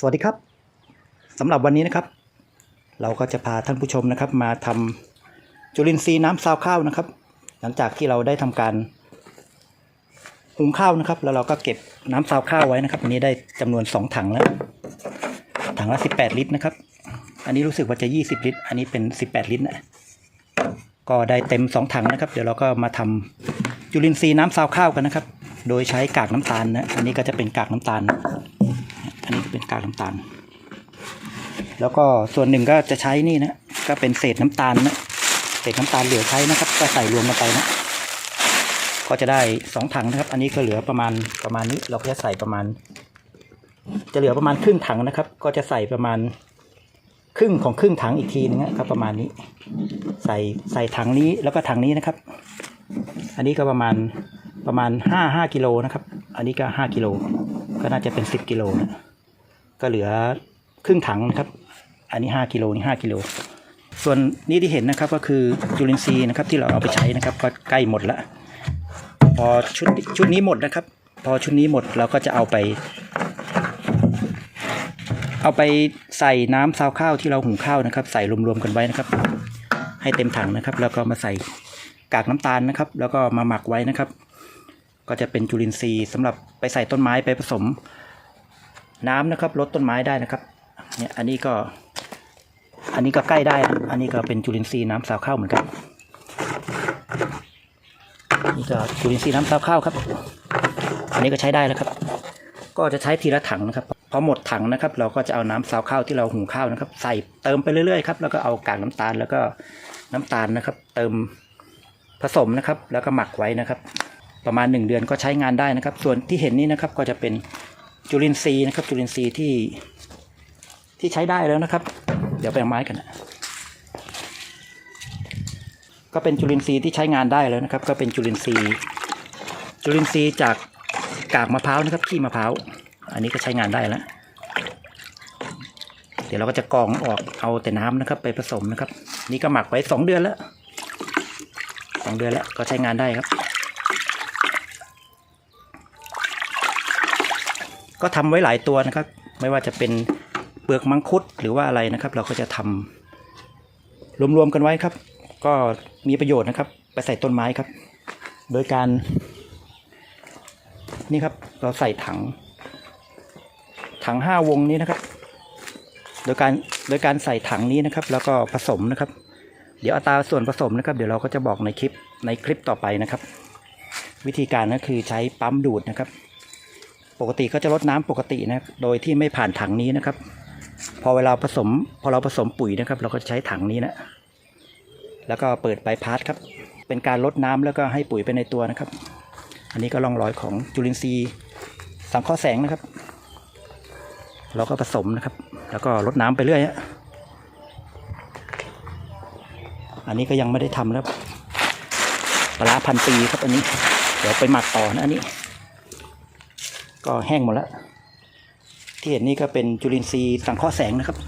สวัสดีครับสำหรับวันนี้นะครับ เราก็จะพาท่านผู้ชมนะครับ มาทำจุลินทรีย์น้ำซาวข้าวนะครับ หลังจากที่เราได้ทำการหุงข้าวนะครับ แล้วเราก็เก็บน้ำซาวข้าวไว้นะครับอันนี้ได้จำนวน 2 ถังแล้ว ถังละ 18 ลิตรนะครับ อันนี้รู้สึกว่าจะ 20 ลิตร อันนี้เป็น 18 ลิตรนะก็ได้เต็ม 2 ถังนะครับ เดี๋ยวเราก็มาทำจุลินทรีย์น้ำซาวข้าวกันนะครับ โดยใช้กากน้ำตาลนะอันนี้ก็จะเป็นกากน้ำตาล อันนี้ก็เป็นกากน้ำตาล แล้วก็ส่วนหนึ่งก็จะใช้นี่นะก็เป็นเศษน้ำตาลนะเศษน้ำตาลเหลือใช้นะครับ ก็ใส่รวมกันไปนะก็จะได้สองถังนะครับ อันนี้ก็เหลือประมาณประมาณนี้เราก็จะใส่ประมาณ จะเหลือประมาณครึ่งถังนะครับ ก็จะใส่ประมาณครึ่งของครึ่งถังอีกทีนึงนะครับ ประมาณนี้ ใส่ใส่ถังนี้แล้วก็ถังนี้นะครับ อันนี้ก็ประมาณประมาณห้าห้ากิโลนะครับ อันนี้ก็ห้ากิโลก็น่าจะเป็นสิบกิโลนะ ก็เหลือครึ่งถังนะครับ อันนี้ห้ากิโลนี่ห้ากิโลส่วนนี้ที่เห็นนะครับก็คือจุลินทรีย์นะครับที่เราเอาไปใช้นะครับ ก็ใกล้หมดละพอชุดชุดนี้หมดนะครับ พอชุดนี้หมดเราก็จะเอาไป เอาไปใส่น้ำซาวข้าวที่เราหุงข้าวนะครับ ใส่รวมๆกันไว้นะครับ ให้เต็มถังนะครับ แล้วก็มาใส่กากน้ำตาลนะครับ แล้วก็มาหมักไว้นะครับ ก็จะเป็นจุลินทรีย์สำหรับไปใส่ต้นไม้ไปผสม น้ำนะครับลดต้นไม้ได้นะครับเนี่ยอันนี้ก็ อันนี้ก็ใกล้ได้นะอันนี้ก็เป็นจุลินทรีย์น้ำสาวข้าวเหมือนกันนี่ก็จุลินทรีย์น้ำสาวข้าวครับ อันนี้ก็ใช้ได้แล้วครับ ก็จะใช้ทีละถังนะครับพอหมดถังนะครับ เราก็จะเอาน้ำซาวข้าวที่เราหุงข้าวนะครับ ใส่เติมไปเรื่อยๆครับแล้วก็เอากากน้ำตาลแล้วก็น้ำตาลนะครับ เติมผสมนะครับ แล้วก็หมักไว้นะครับ ประมาณ 1 เดือนก็ใช้งานได้นะครับ ส่วนที่เห็นนี่นะครับก็จะเป็น จุลินทรีย์นะครับ จุลินทรีย์ที่ที่ใช้ได้แล้วนะครับ เดี๋ยวไปเอาไม้กันนะก็เป็นจุลินทรีย์ที่ใช้งานได้แล้วนะครับ ก็เป็นจุลินทรีย์จุลินทรีย์จากกากมะพร้าวนะครับขี้มะพร้าวอันนี้ก็ใช้งานได้แล้วเดี๋ยวเราก็จะกรองออกเอาแต่น้ำนะครับ ไปผสมนะครับ นี่ก็หมักไว้สองเดือนแล้วสองเดือนแล้วก็ใช้งานได้ครับ ก็ทำไว้หลายตัวนะครับ ไม่ว่าจะเป็นเปลือกมังคุดหรือว่าอะไรนะครับ เราก็จะทำรวมๆกันไว้ครับ ก็มีประโยชน์นะครับ ไปใส่ต้นไม้ครับ โดยการ นี่ครับเราใส่ถัง ถังห้าวงนี้นะครับ โดยการโดยการใส่ถังนี้นะครับ แล้วก็ผสมนะครับ เดี๋ยวอัตราส่วนผสมนะครับ เดี๋ยวเราก็จะบอกในคลิปในคลิปต่อไปนะครับ วิธีการก็คือใช้ปั๊มดูดนะครับ ปกติก็จะลดน้ำปกตินะโดยที่ไม่ผ่านถังนี้นะครับ พอเวลาผสม พอเราผสมปุ๋ยนะครับ เราก็ใช้ถังนี้นะแล้วก็เปิดใบพัดครับ เป็นการลดน้ำแล้วก็ให้ปุ๋ยไปในตัวนะครับ อันนี้ก็ร่องรอยของจุลินทรีย์สังเคราะห์แสงนะครับ เราก็ผสมนะครับ แล้วก็ลดน้ำไปเรื่อยฮะอันนี้ก็ยังไม่ได้ทำแล้วปลาร้าพันปีครับอันนี้ เดี๋ยวไปหมักต่อนะอันนี้ ก็แห้งหมดแล้ว ที่เห็นนี่ก็เป็นจุลินทรีย์สังเคราะห์แสงนะครับ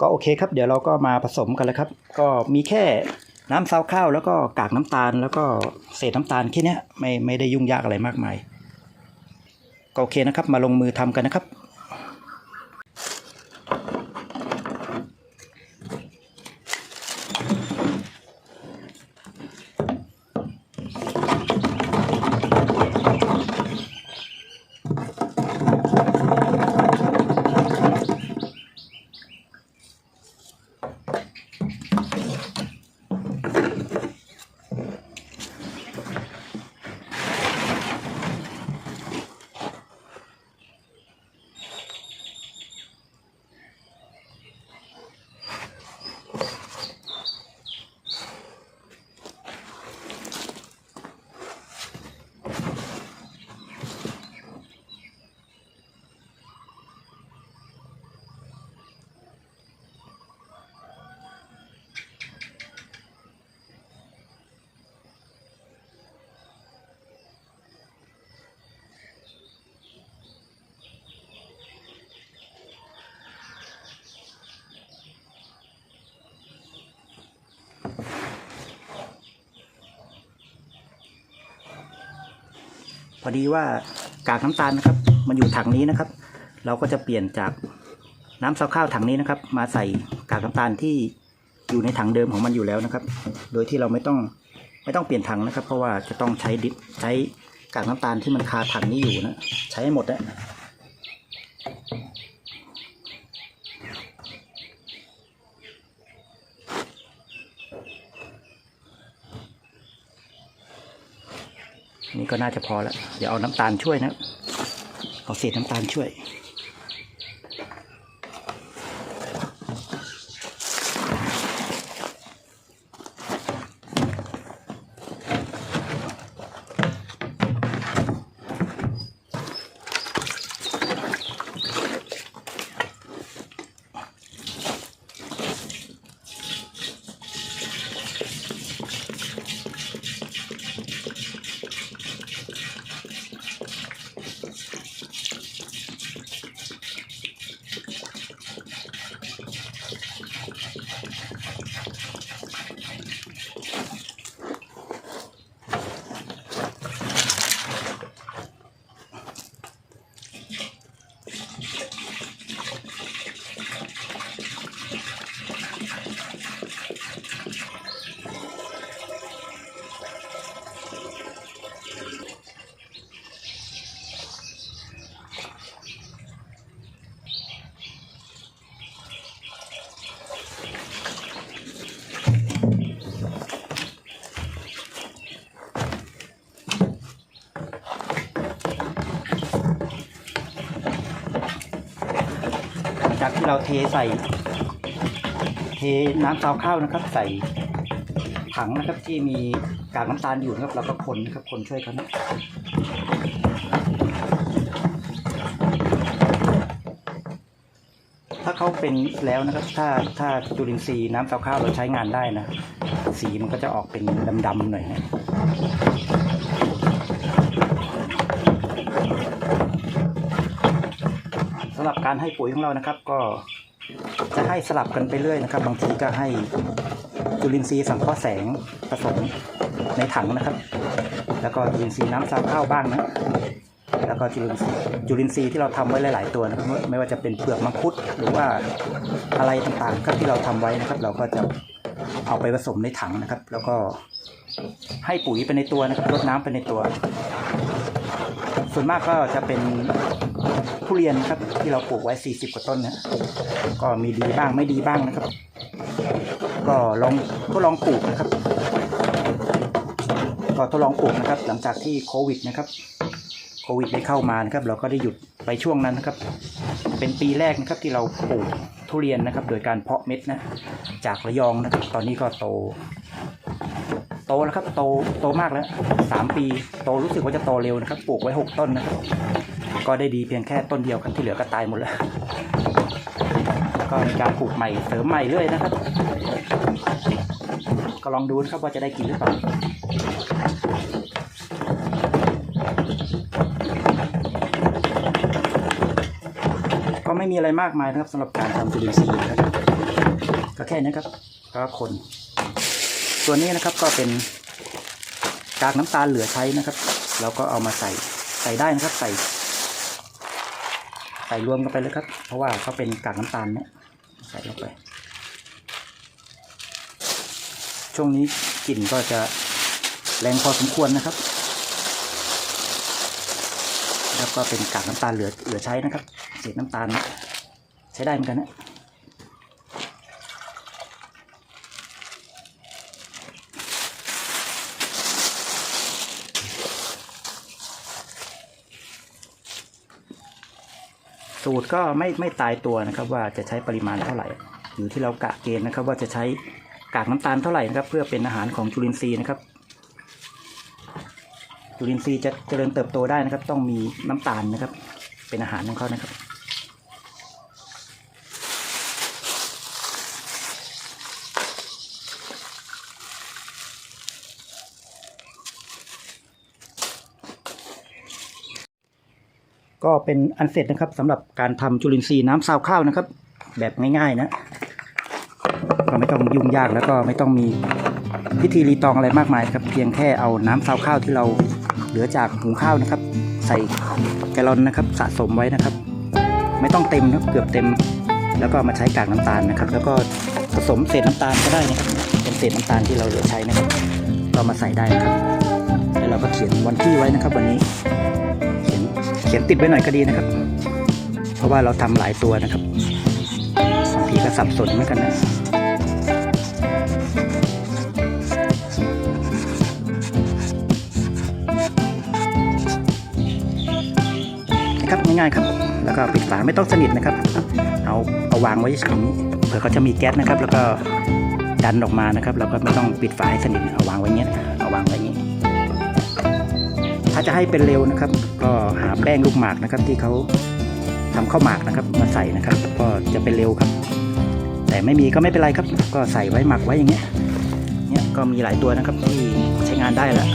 ก็โอเคครับ เดี๋ยวเราก็มาผสมกันเลยครับ ก็มีแค่น้ำซาวข้าวแล้วก็กากน้ำตาลแล้วก็เศษน้ำตาลแค่เนี้ยไม่ไม่ได้ยุ่งยากอะไรมากมายก็โอเคนะครับ มาลงมือทำกันนะครับ อดีว่ากากน้ำตาลนะครับ มันอยู่ถังนี้นะครับ เราก็จะเปลี่ยนจากน้ำซาวข้าวถังนี้นะครับ มาใส่กากน้ำตาลที่อยู่ในถังเดิมของมันอยู่แล้วนะครับ โดยที่เราไม่ต้องไม่ต้องเปลี่ยนถังนะครับ เพราะว่าจะต้องใช้ดิบใช้กากน้ำตาลที่มันคาถังนี้อยู่นะ ใช้ให้หมดนะ นี่ก็น่าจะพอแล้ว เดี๋ยวเอาน้ำตาลช่วยนะ เอาเศษน้ำตาลช่วย เราเทใส่ เทน้ำซาวข้าวนะครับ ใส่ถังนะครับที่มีกากน้ำตาลอยู่นะครับ เราก็คนนะครับคนช่วยเขานะถ้าเขาเป็นแล้วนะครับ ถ้าถ้าจุลินทรีย์น้ำซาวข้าวเราใช้งานได้นะ สีมันก็จะออกเป็นดำๆหน่อยนะ การให้ปุ๋ยของเรานะครับ ก็จะให้สลับกันไปเรื่อยนะครับ บางทีก็ให้จุลินทรีย์สังเคราะห์แสงผสมในถังนะครับ แล้วก็จุลินทรีย์น้ำซาวข้าวบ้างนะแล้วก็จุลินทรีย์จุลินทรีย์ที่เราทำไว้หลาย ๆ ตัวนะครับไม่ว่าจะเป็นเปลือกมังคุดหรือว่าอะไรต่างๆครับที่เราทำไว้นะครับ เราก็จะเอาไปผสมในถังนะครับ แล้วก็ให้ปุ๋ยไปในตัวนะครับรดน้ำไปในตัว ส่วนมากก็จะเป็นทุเรียนครับที่เราปลูกไว้ 40 กว่าต้นนะก็มีดีบ้างไม่ดีบ้างนะครับ ก็ลองทดลองปลูกนะครับ ก็ทดลองปลูกนะครับ หลังจากที่โควิดนะครับโควิดได้เข้ามานะครับ เราก็ได้หยุดไปช่วงนั้นนะครับ เป็นปีแรกนะครับที่เราปลูกทุเรียนนะครับ โดยการเพาะเม็ดนะจากระยองนะครับ ตอนนี้ก็โต โตแล้วครับ โตโตมากแล้วสามปี โตรู้สึกว่าจะโตเร็วนะครับ ปลูกไว้หกต้นนะครับ ก็ได้ดีเพียงแค่ต้นเดียวครับที่เหลือก็ตายหมดแล้ว ก็มีการปลูกใหม่เสริมใหม่เรื่อยนะครับ ก็ลองดูนะครับว่าจะได้กินหรือเปล่าก็ไม่มีอะไรมากมายนะครับสำหรับการทำจุลินทรีย์นะครับก็แค่นี้ครับก็คน ส่วนนี้นะครับก็เป็นกากน้ำตาลเหลือใช้นะครับเราก็เอามาใส่ใส่ได้นะครับ ใส่ ใส่รวมกันไปเลยครับ เพราะว่าเขาเป็นกากน้ำตาลเนี่ยใส่ลงไป ช่วงนี้กลิ่นก็จะแรงพอสมควรนะครับ แล้วก็เป็นกากน้ำตาลเหลือเหลือใช้นะครับ เศษน้ำตาล ใช้ได้เหมือนกันนะ สูตรก็ไม่ไม่ตายตัวนะครับว่าจะใช้ปริมาณเท่าไหร่ อยู่ที่เรากะเกณฑ์นะครับ ว่าจะใช้กากน้ำตาลเท่าไหร่นะครับเพื่อเป็นอาหารของจุลินทรีย์นะครับ จุลินทรีย์จะเจริญเติบโตได้นะครับ ต้องมีน้ำตาลนะครับ เป็นอาหารของเขานะครับ ก็เป็นอันเสร็จนะครับสำหรับการทำจุลินทรีย์น้ำซาวข้าวนะครับ แบบง่ายๆนะก็ไม่ต้องยุ่งยากแล้วก็ไม่ต้องมีพิธีรีตองอะไรมากมายครับเพียงแค่เอาน้ำซาวข้าวที่เราเหลือจากหุงข้าวนะครับ ใส่แกลลอนนะครับ สะสมไว้นะครับ ไม่ต้องเต็มนะครับเกือบเต็ม แล้วก็มาใช้กากน้ำตาลนะครับ แล้วก็ผสมเศษน้ำตาลก็ได้นะครับเป็นเศษน้ำตาลที่เราเหลือใช้นะครับก็เอามาใส่ได้นะครับ แล้วเราก็เขียนวันที่ไว้นะครับ วันนี้ เขียนติดไว้หน่อยก็ดีนะครับ เพราะว่าเราทำหลายตัวนะครับบางทีก็สับสนเหมือนกันนะนะครับง่ายๆครับ แล้วก็ปิดฝาไม่ต้องสนิทนะครับ เอาเอาวางไว้เฉยๆเผื่อเขาจะมีแก๊สนะครับ แล้วก็ดันออกมานะครับ แล้วก็ไม่ต้องปิดฝาให้สนิทเอาวางไว้เงี้ย จะให้เป็นเร็วนะครับ ก็หาแป้งลูกหมากนะครับ ที่เขาทำข้าวหมากนะครับ มาใส่นะครับ ก็จะเป็นเร็วครับ แต่ไม่มีก็ไม่เป็นไรครับ ก็ใส่ไว้หมักไว้อย่างเงี้ยเนี่ยก็มีหลายตัวนะครับที่ใช้งานได้แล้ว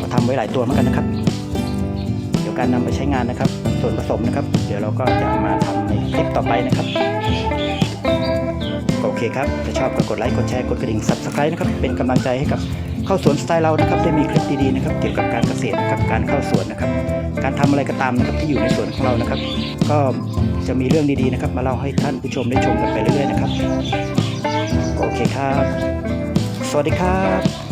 ก็ทำไว้หลายตัวเหมือนกันนะครับ เดี๋ยวการนำไปใช้งานนะครับ ส่วนผสมนะครับ เดี๋ยวเราก็จะมาทำในคลิปต่อไปนะครับโอเคครับถ้าชอบก็กดไลค์กดแชร์กดกระดิ่ง subscribe นะครับเป็นกำลังใจให้กับ เข้าสวนสไตล์เรานะครับได้มีคลิปดีๆนะครับเกี่ยวกับการเกษตรนะครับการเข้าสวนนะครับ การทำอะไรก็ตามนะครับที่อยู่ในสวนของเรานะครับ ก็จะมีเรื่องดีๆนะครับ มาเล่าให้ท่านผู้ชมได้ชมกันไปเรื่อยๆนะครับโอเคครับ สวัสดีครับ